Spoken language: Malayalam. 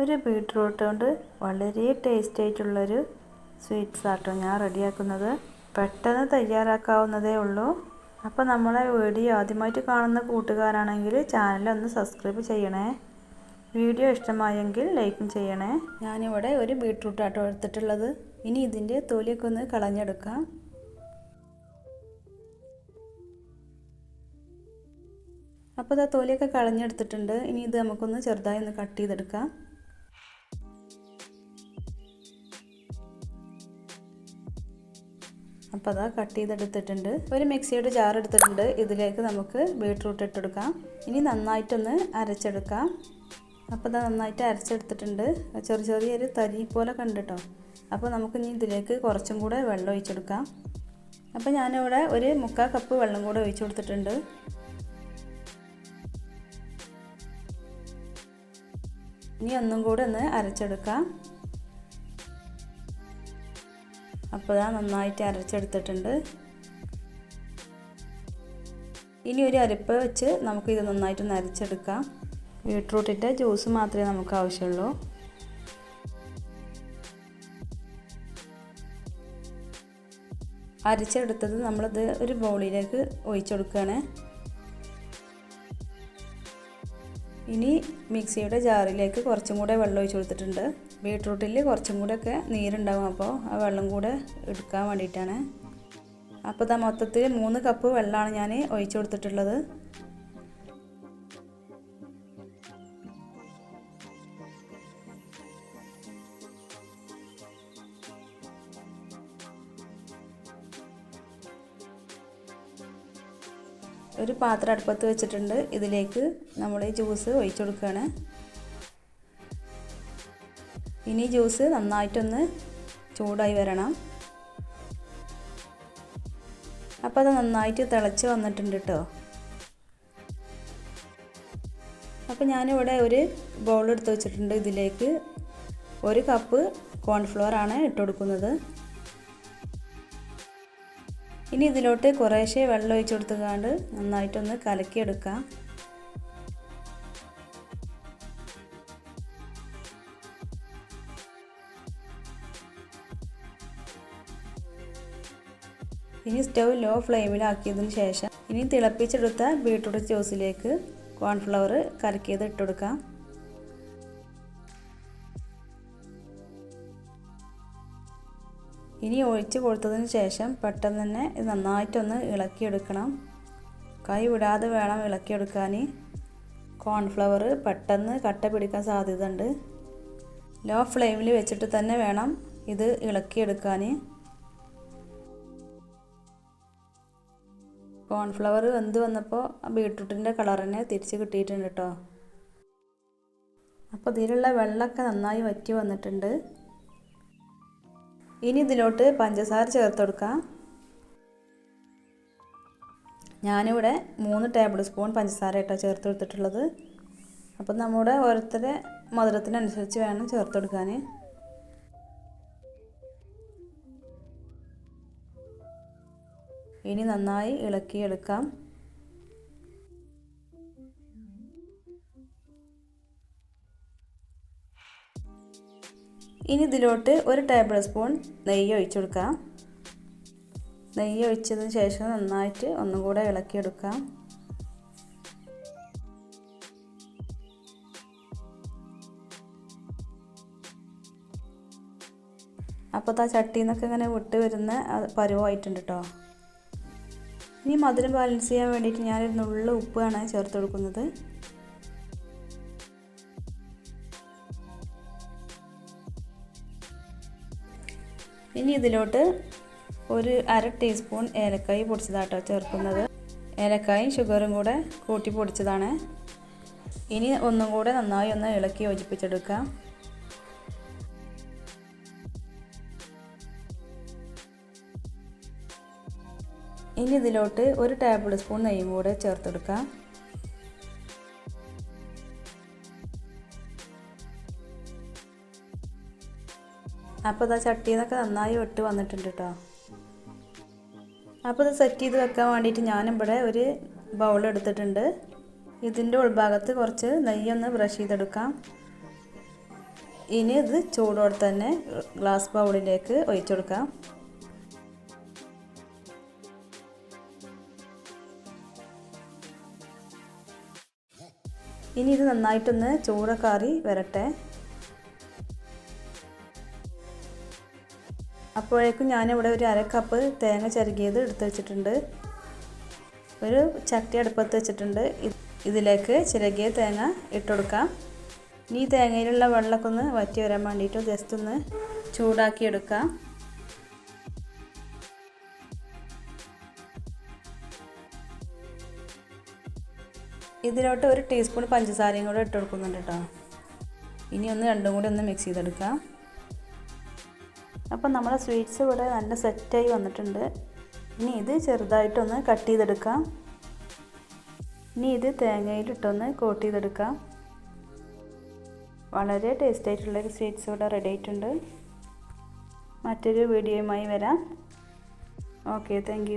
ഒരു ബീട്രൂട്ട് കൊണ്ട് വളരെ ടേസ്റ്റ് ആയിട്ടുള്ളൊരു സ്വീറ്റ്സ് ആട്ടോ ഞാൻ റെഡിയാക്കുന്നത്. പെട്ടെന്ന് തയ്യാറാക്കാവുന്നതേ ഉള്ളൂ. അപ്പോൾ നമ്മളെ വീഡിയോ ആദ്യമായിട്ട് കാണുന്ന കൂട്ടുകാരാണെങ്കിൽ ചാനലൊന്ന് സബ്സ്ക്രൈബ് ചെയ്യണേ. വീഡിയോ ഇഷ്ടമായെങ്കിൽ ലൈക്കും ചെയ്യണേ. ഞാനിവിടെ ഒരു ബീട്രൂട്ട് ആട്ടോ എടുത്തിട്ടുള്ളത്. ഇനി ഇതിന്റെ തൊലിയൊക്കെ ഒന്ന് കളഞ്ഞെടുക്കാം. അപ്പോൾ ഇതാ തൊലിയൊക്കെ കളഞ്ഞെടുത്തിട്ടുണ്ട്. ഇനി ഇത് നമുക്കൊന്ന് ചെറുതായി ഒന്ന് കട്ട് ചെയ്തെടുക്കാം. അപ്പോൾ അതാ കട്ട് ചെയ്തെടുത്തിട്ടുണ്ട്. ഒരു മിക്സിയുടെ ജാർ എടുത്തിട്ടുണ്ട്. ഇതിലേക്ക് നമുക്ക് ബീട്രൂട്ട് ഇട്ടെടുക്കാം ഇനി നന്നായിട്ടൊന്ന് അരച്ചെടുക്കാം. അപ്പോൾ അതാ നന്നായിട്ട് അരച്ചെടുത്തിട്ടുണ്ട്. ചെറിയ ചെറിയൊരു തരി പോലെ കണ്ടിട്ടോ. അപ്പോൾ നമുക്ക് ഇനി ഇതിലേക്ക് കുറച്ചും കൂടെ വെള്ളം ഒഴിച്ചെടുക്കാം. അപ്പോൾ ഞാനിവിടെ ഒരു മുക്കാൽ കപ്പ് വെള്ളം കൂടെ ഒഴിച്ചു കൊടുത്തിട്ടുണ്ട്. ഇനി ഒന്നും കൂടെ ഒന്ന് അരച്ചെടുക്കാം. അപ്പോൾ ഇതാ നന്നായിട്ട് അരച്ചെടുത്തിട്ടുണ്ട്. ഇനി ഒരു അരപ്പ് വെച്ച് നമുക്ക് ഇത് നന്നായിട്ടൊന്ന് അരച്ചെടുക്കാം. ബീട്രൂട്ടിന്റെ ജ്യൂസ് മാത്രമേ നമുക്ക് ആവശ്യമുള്ളൂ. അരച്ചെടുത്തത് നമ്മളത് ഒരു ബൗളിലേക്ക് ഒഴിച്ചു ഇനി മിക്സിയുടെ ജാറിലേക്ക് കുറച്ചും കൂടെ വെള്ളം ഒഴിച്ച് കൊടുത്തിട്ടുണ്ട്. ബീട്രൂട്ടിൽ കുറച്ചും കൂടെ ഒക്കെ നീരുണ്ടാവും. അപ്പോൾ ആ വെള്ളം കൂടെ എടുക്കാൻ വേണ്ടിയിട്ടാണ്. അപ്പോൾ ഇതാ മൊത്തത്തിൽ മൂന്ന് കപ്പ് വെള്ളമാണ് ഞാൻ ഒഴിച്ചു കൊടുത്തിട്ടുള്ളത്. ഒരു പാത്രം അടുപ്പത്ത് വെച്ചിട്ടുണ്ട്. ഇതിലേക്ക് നമ്മൾ ഈ ജ്യൂസ് ഒഴിച്ചു കൊടുക്കുകയാണ്. ഇനി ജ്യൂസ് നന്നായിട്ടൊന്ന് ചൂടായി വരണം. അപ്പോൾ അത് നന്നായിട്ട് തിളച്ച് വന്നിട്ടുണ്ട് കേട്ടോ. അപ്പോൾ ഞാനിവിടെ ഒരു ബൗൾ എടുത്ത് വെച്ചിട്ടുണ്ട് ഇതിലേക്ക്. ഒരു കപ്പ് കോൺഫ്ലവർ ആണ് ഇട്ട് കൊടുക്കുന്നത്. ഇനി ഇതിലോട്ട് കുറേശ്ശെ വെള്ളം ഒഴിച്ചു കൊടുത്തുകൊണ്ട് നന്നായിട്ടൊന്ന് കലക്കിയെടുക്കാം. ഇനി സ്റ്റവ് ലോ ഫ്ലെയിമിലാക്കിയതിന് ശേഷം ഇനി തിളപ്പിച്ചെടുത്ത ബീട്രൂട്ട് ജ്യൂസിലേക്ക് കോൺഫ്ലവർ കലക്കിയത് ഇട്ട് ഇനി ഒഴിച്ച് കൊടുത്തതിന് ശേഷം പെട്ടെന്ന് തന്നെ ഇത് നന്നായിട്ടൊന്ന് ഇളക്കിയെടുക്കണം. കൈ വിടാതെ വേണം ഇളക്കിയെടുക്കാൻ. കോൺഫ്ലവർ പെട്ടെന്ന് കട്ട പിടിക്കാൻ സാധ്യത ഉണ്ട് ലോ ഫ്ലെയിമിൽ വെച്ചിട്ട് തന്നെ വേണം ഇത് ഇളക്കിയെടുക്കാൻ. കോൺഫ്ലവർ വെന്ത് വന്നപ്പോൾ ബീട്രൂട്ടിന്റെ കളറിനെ തിരിച്ച് കിട്ടിയിട്ടുണ്ട് കേട്ടോ അപ്പോൾ ഇതിലുള്ള വെള്ളമൊക്കെ നന്നായി വറ്റി വന്നിട്ടുണ്ട്. ഇനി ഇതിലോട്ട് പഞ്ചസാര ചേർത്ത് കൊടുക്കാം. ഞാനിവിടെ മൂന്ന് ടേബിൾ സ്പൂൺ പഞ്ചസാര ഇട്ടാണ് ചേർത്ത് കൊടുത്തിട്ടുള്ളത്. അപ്പം നമ്മുടെ ഓരോരുത്തരുടെ മധുരത്തിനനുസരിച്ച് വേണം ചേർത്ത് കൊടുക്കാൻ ഇനി നന്നായി ഇളക്കിയെടുക്കാം. ഇനി ഇതിലോട്ട് ഒരു ടേബിൾ സ്പൂൺ നെയ്യ് ഒഴിച്ചു കൊടുക്കാം. നെയ്യ് ഒഴിച്ചതിന് ശേഷം നന്നായിട്ട് ഒന്നും കൂടെ ഇളക്കിയെടുക്കാം. അപ്പോൾ ആ ചട്ടിയിൽ നിന്നൊക്കെ ഇങ്ങനെ വിട്ട് വരുന്ന പരുവമായിട്ടുണ്ട് കേട്ടോ ഇനി മധുരം ബാലൻസ് ചെയ്യാൻ വേണ്ടിയിട്ട് ഞാനൊരു നുള്ള ഉപ്പാണ് ചേർത്ത് കൊടുക്കുന്നത്. ഇനി ഇതിലോട്ട് ഒരു അര ടീസ്പൂൺ ഏലക്കായി പൊടിച്ചതാട്ടോ ചേർക്കുന്നത്. ഏലക്കായും ഷുഗറും കൂടെ കൂട്ടി പൊടിച്ചതാണ്. ഇനി ഒന്നും കൂടെ നന്നായി ഒന്ന് ഇളക്കി യോജിപ്പിച്ചെടുക്കാം ഇനി ഇതിലോട്ട് ഒരു ടേബിൾ സ്പൂൺ നെയ്യും കൂടെ ചേർത്തെടുക്കാം അപ്പോൾ ഇതാ ചട്ടിയിൽ നിന്നൊക്കെ നന്നായി വെട്ട് വന്നിട്ടുണ്ട് കേട്ടോ അപ്പോൾ ഇത് സെറ്റ് ചെയ്ത് വെക്കാൻ വേണ്ടിയിട്ട് ഞാനിവിടെ ഒരു ബൗൾ എടുത്തിട്ടുണ്ട്. ഇതിന്റെ ഉൾഭാഗത്ത് കുറച്ച് നെയ്യൊന്ന് ബ്രഷ് ചെയ്തെടുക്കാം. ഇനി ഇത് ചൂടോടെ തന്നെ ഗ്ലാസ് ബൗളിലേക്ക് ഒഴിച്ചു കൊടുക്കാം. ഇനി ഇത് നന്നായിട്ടൊന്ന് ചൂടൊക്കെ ആറി വരട്ടെ. അപ്പോഴേക്കും ഞാനിവിടെ ഒരു അര കപ്പ് തേങ്ങ ചിരകിയത് എടുത്ത് വെച്ചിട്ടുണ്ട്. ഒരു ചട്ടി അടുപ്പത്ത് വെച്ചിട്ടുണ്ട്. ഇതിലേക്ക് ചിരകിയ തേങ്ങ ഇട്ടുകൊടുക്കാം ഇനി തേങ്ങയിലുള്ള വെള്ളമൊക്കെ ഒന്ന് വറ്റി വരാൻ വേണ്ടിയിട്ട് ജസ്റ്റ് ഒന്ന് ചൂടാക്കിയെടുക്കാം ഇതിലോട്ട് ഒരു ടീസ്പൂൺ പഞ്ചസാരയും കൂടെ ഇട്ട് കൊടുക്കുന്നുണ്ട് കേട്ടോ. ഇനി ഒന്ന് രണ്ടും കൂടി ഒന്ന് മിക്സ് ചെയ്തെടുക്കാം. അപ്പം നമ്മുടെ സ്വീറ്റ്സ് ഇവിടെ നല്ല സെറ്റായി വന്നിട്ടുണ്ട്. ഇനി ഇത് ചെറുതായിട്ടൊന്ന് കട്ട് ചെയ്തെടുക്കാം. ഇനി ഇത് തേങ്ങയിലിട്ടൊന്ന് കോട്ട് ചെയ്തെടുക്കാം. വളരെ ടേസ്റ്റ് ആയിട്ടുള്ളൊരു സ്വീറ്റ്സ് ഇവിടെ റെഡി ആയിട്ടുണ്ട്. മറ്റൊരു വീഡിയോയുമായി വരാം. Okay thank